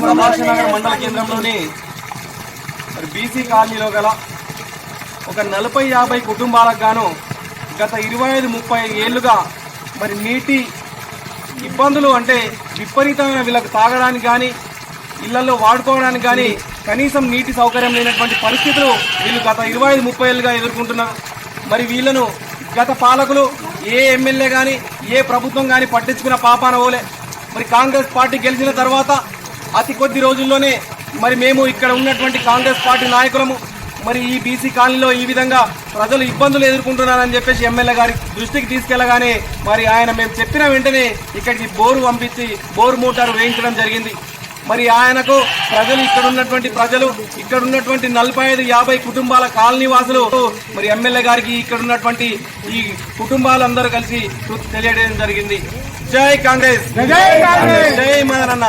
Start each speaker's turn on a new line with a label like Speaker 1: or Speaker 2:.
Speaker 1: సభాషనగర్ మండల కేంద్రంలోని మరి బీసీ కాలనీలో గల ఒక నలభై యాభై కుటుంబాలకు గాను గత ఇరవై ఐదు ముప్పై ఏళ్ళుగా మరి నీటి ఇబ్బందులు అంటే విపరీతమైన వీళ్ళకు తాగడానికి కానీ ఇళ్ళలో వాడుకోవడానికి కానీ కనీసం నీటి సౌకర్యం లేనటువంటి పరిస్థితులు వీళ్ళు గత ఇరవై ఐదు ముప్పై ఏళ్ళుగా ఎదుర్కొంటున్నారు మరి వీళ్ళను గత పాలకులు ఏ ఎమ్మెల్యే కానీ ఏ ప్రభుత్వం కానీ పట్టించుకున్న పాపాన ఓలే. మరి కాంగ్రెస్ పార్టీ గెలిచిన తర్వాత అతి కొద్ది రోజుల్లోనే మరి మేము ఇక్కడ ఉన్నటువంటి కాంగ్రెస్ పార్టీ నాయకులము మరి ఈ బీసీ కాలనీలో ఈ విధంగా ప్రజలు ఇబ్బందులు ఎదుర్కొంటున్నారని చెప్పేసి ఎమ్మెల్యే గారి దృష్టికి తీసుకెళ్ళగానే మరి ఆయన మేము చెప్పిన వెంటనే ఇక్కడికి బోరు పంపించి బోరు మోటార్ వేయించడం జరిగింది. మరి ఆయనకు ప్రజలు ఇక్కడ ఉన్నటువంటి ప్రజలు ఇక్కడ ఉన్నటువంటి నలభై ఐదు యాభై కుటుంబాల కాలనీ వాసులు మరి ఎమ్మెల్యే గారికి ఇక్కడ ఉన్నటువంటి ఈ కుటుంబాలందరూ కలిసి తెలియజేయడం జరిగింది. జై కాంగ్రెస్! జై మదనన్న!